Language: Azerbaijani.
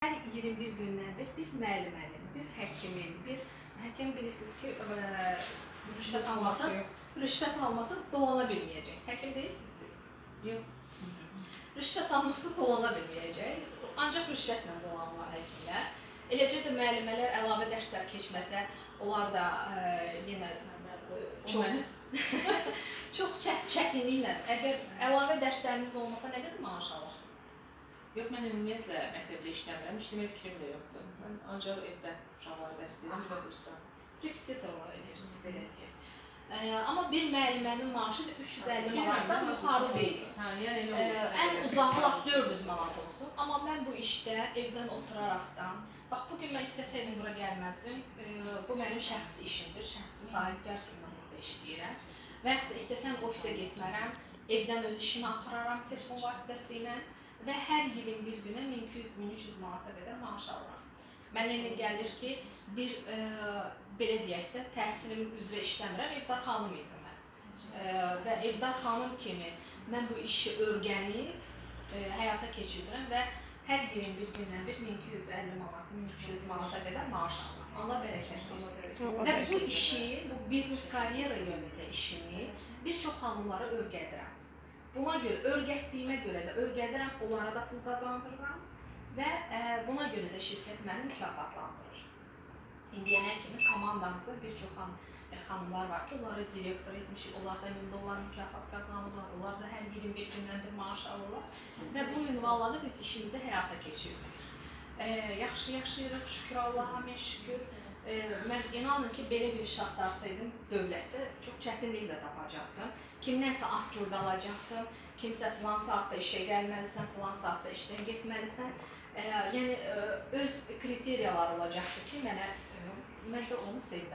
Hər 21 gündən bir bir müəllimənin, bir həkimin, bir həkim bilirsiniz ki, ə, rüşvət almasa, rüşvət almasa dolana bilməyəcək. Həkim deyilsiniz siz. Yox. Rüşvət alması dolana bilməyəcək. Ancaq rüşvətlə dolanırlar həkimlər. Eləcə də müəllimələr əlavə dərslər keçməsə, onlar da ə, yenə çox çox çət, çətinliklə. Əgər əlavə dərsləriniz olmasa nə qədər maaş alırsınız? Yox, mən ümumiyyətlə məktəbdə işləmirəm, işləmək fikrim də yoxdur. Mən ancaq evdə uşaqlara dərs deyirəm, Aha. və kursda. Repetitor olaraq edirsiniz belə deyək. Ə, amma bir müəllimənin maaşı da 350 Bilirəm, manatdan yuxarı deyil. Hə, yəni elə Ə, olur. ən uzağı lap 400 manat olsun. Amma mən bu işdə evdən oturaraqdan, bax bu gün mən istəsəydim bura gəlməzdim. Ə, bu mənim şəxsi işimdir, şəxsi sahibkar kimi mən burada işləyirəm. Və da istəsəm ofisə getmərəm, evdən öz işimi apararam telefon vasitəsilə və hər 21 günə 1200-1300 manata qədər maaş alıram. Mənə elə gəlir ki, bir ə, belə deyək də təhsilim üzrə işləmirəm, evdar xanım idim mən. Ə, və evdar xanım kimi mən bu işi öyrənib ə, həyata keçirirəm və hər 21 gündən bir 1250 manat, 1300 manata qədər maaş alıram. Allah bərəkət versin. Və bu işi, bu biznes karyera yönündə işimi bir çox xanımlara öyrədirəm. Buna görə öyrətdiyimə görə də öyrədirəm, onlara da pul qazandırıram və ə, buna görə də şirkət məni mükafatlandırır. İndiyənə kimi komandamızın bir çox xan, ə, xanımlar var ki, onlara direktor etmişik, onlar da 1000 dollar mükafat qazanırlar, onlar da hər 21 gündən bir maaş alırlar və bu minvalla da biz işimizi həyata keçiririk. Yaşayırıq, şükür Allaha, min şükür. Ə, mən inanın ki, belə bir iş axtarsaydım dövlətdə çox çətinliklə tapacaqdım. Kimdənsə asılı qalacaqdım. Kimsə filan saatda işə gəlməlisən, filan saatda işdən getməlisən. Ə, yəni ə, öz kriteriyalar olacaqdı ki, mənə ə, mən də onu sevirəm.